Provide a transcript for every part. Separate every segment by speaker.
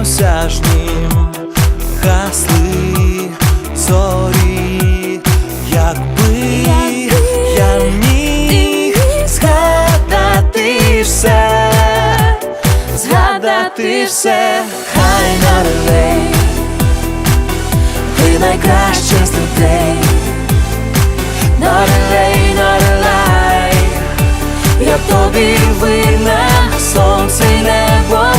Speaker 1: недосяжнім гасли зорі, якби я міг згадати все, згадати все, хай нарвей, ти найкраще з людей, нарелей, нарелей, я тобі вина, сонце й небо.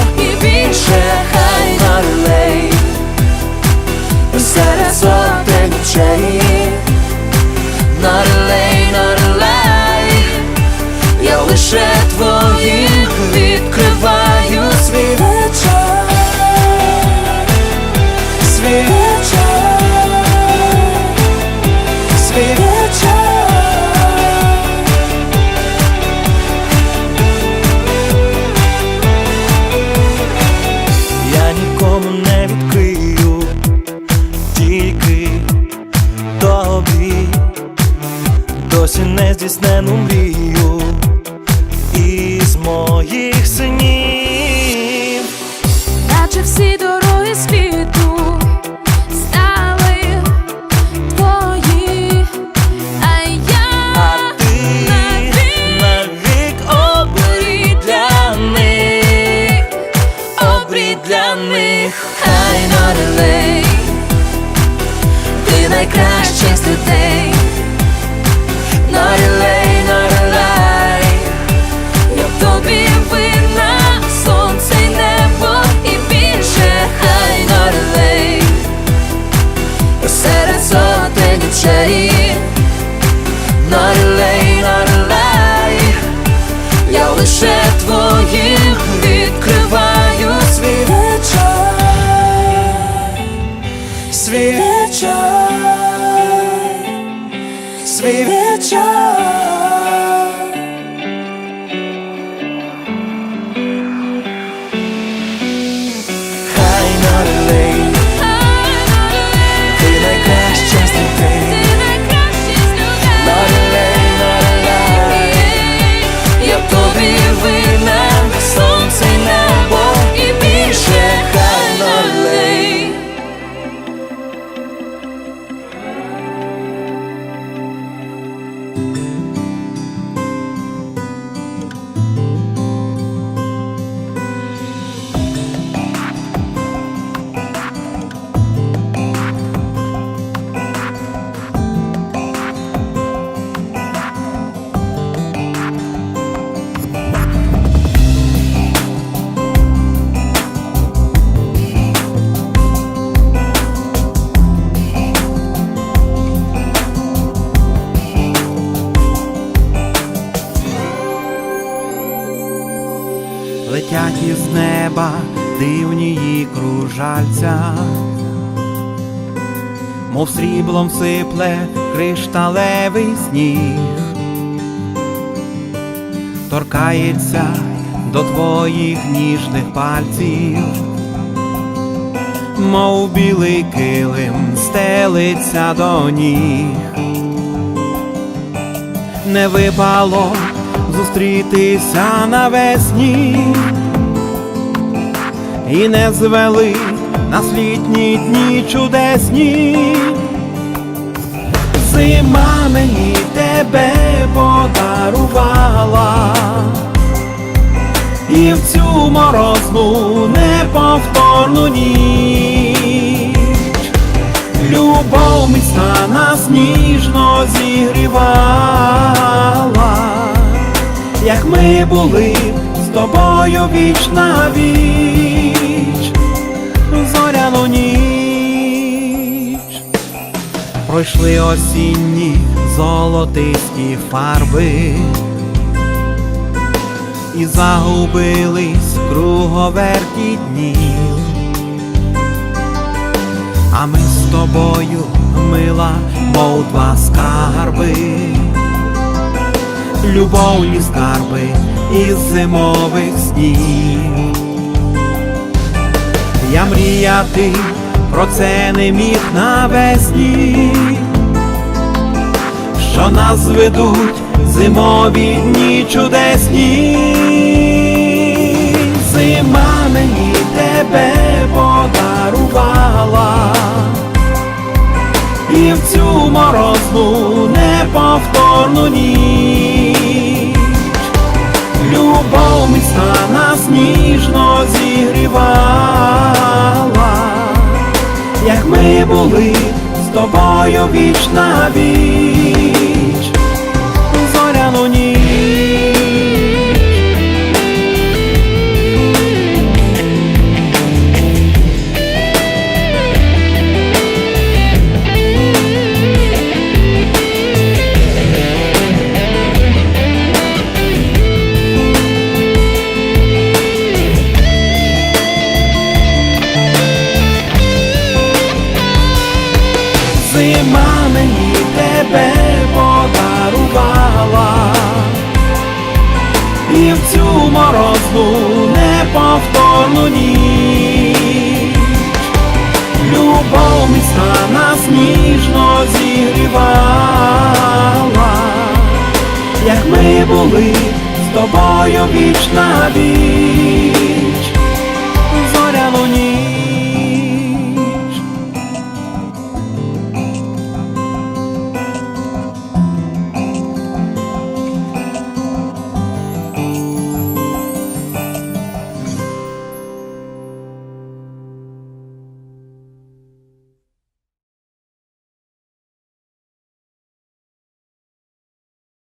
Speaker 1: Здійснену мрію із моїх синів.
Speaker 2: Летять із неба дивні кружальця, мов сріблом сипле кришталевий сніг, торкається до твоїх ніжних пальців, мов білий килим стелиться до ніг. Не випало зустрітися навесні і не звели нас літні дні чудесні. Зима мені тебе подарувала, і в цю морозну неповторну ніч Любов міцна нас ніжно зігрівала, як ми були з тобою віч на віч, зоряну ніч. Пройшли осінні золотисті фарби і загубились круговерті днів. А ми з тобою, мила, мов два скарби, любовні скарби із зимових снів. Я мріяти про це не міг навесні, що нас зведуть зимові дні чудесні. Зима мені тебе подарувала, і в цю морозну неповторну ніч. Любов міцна нас ніжно зігрівала, були з тобою віч на віч, і в цю морозну неповторну ніч. Любов міста нас ніжно зігрівала, як ми були з тобою віч на віч, зоряну ніч